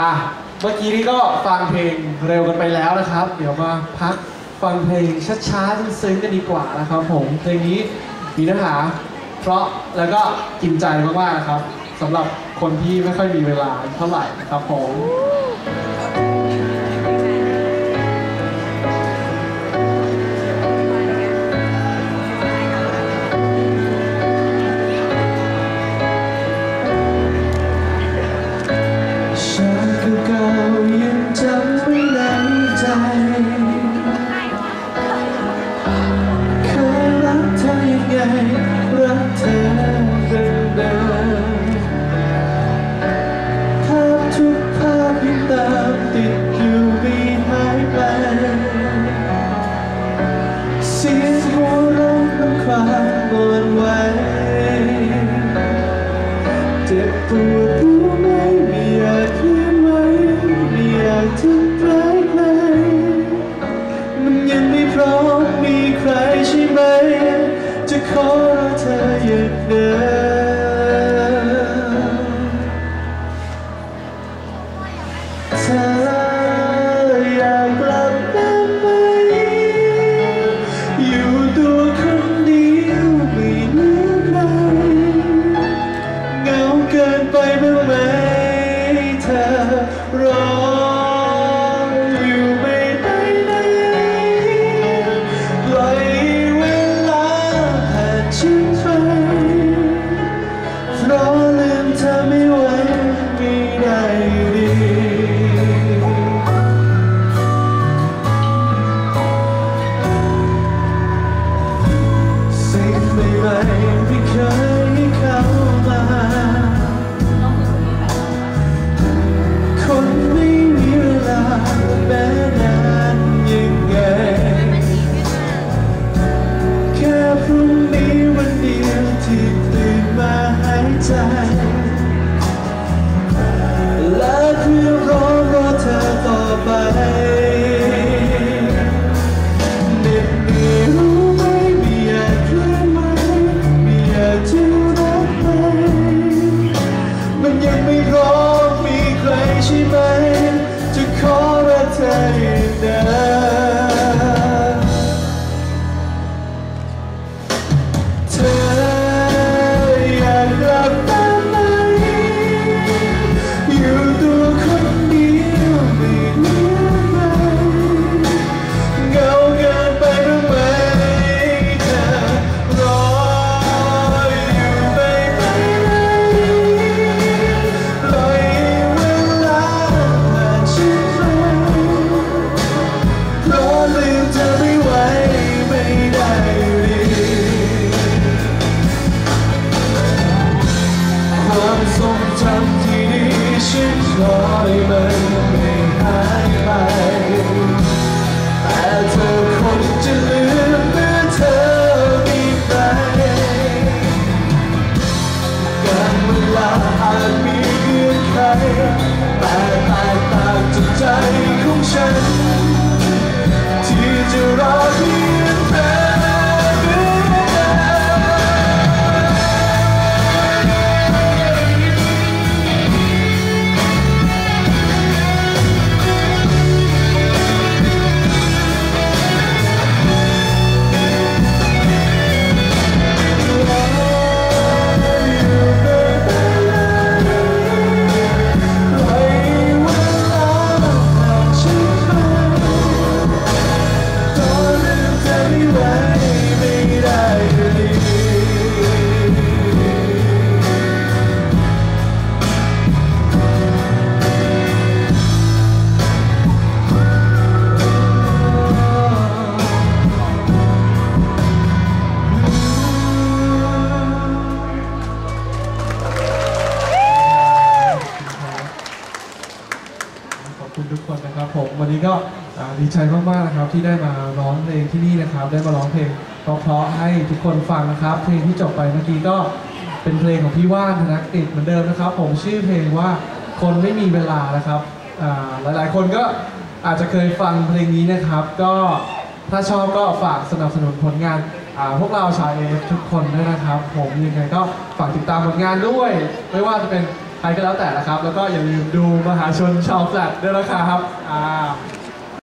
อะเมื่อกี้นี้ก็ฟังเพลงเร็วกันไปแล้วนะครับ เดี๋ยวมาพักฟังเพลงช้าๆซึ้งๆกันดีกว่านะครับ ผมเพลงนี้มีเนื้อหาเพราะแล้วก็กินใจมากๆนะครับสำหรับคนที่ไม่ค่อยมีเวลาเท่าไหร่นะครับผม เจ็บปวดรู้ไหมไม่อยากเพียงไหมไม่อยากทำร้ายใครมันยังไม่พร้อมมีใครใช่ไหม จะขอเธออย่างเดิมเธอ แต่แตกต่างจากใจของฉัน ที่จะรอพี ครับผมวันนี้ก็ดีใจมากๆนะครับที่ได้มาร้องเพลงที่นี่นะครับ ได้มาร้องเพลงเพราะๆให้ทุกคนฟังนะครับ เพลงที่จบไปเมื่อกี้ก็เป็นเพลงของพี่ว่านธนกฤษเหมือนเดิมนะครับ ผมชื่อเพลงว่าคนไม่มีเวลานะครับหลายๆ คนก็อาจจะเคยฟังเพลงนี้นะครับ ก็ถ้าชอบก็ฝากสนับสนุนผลงานพวกเราชาวเอฟทุกคนด้วยนะครับ ผมยังไงก็ฝากติดตามผลงานด้วย ไม่ว่าจะเป็น ใครก็แล้วแต่นะครับ แล้วก็อย่าลืมดูมหาชนชาวแฟลตด้วยนะครับอ่า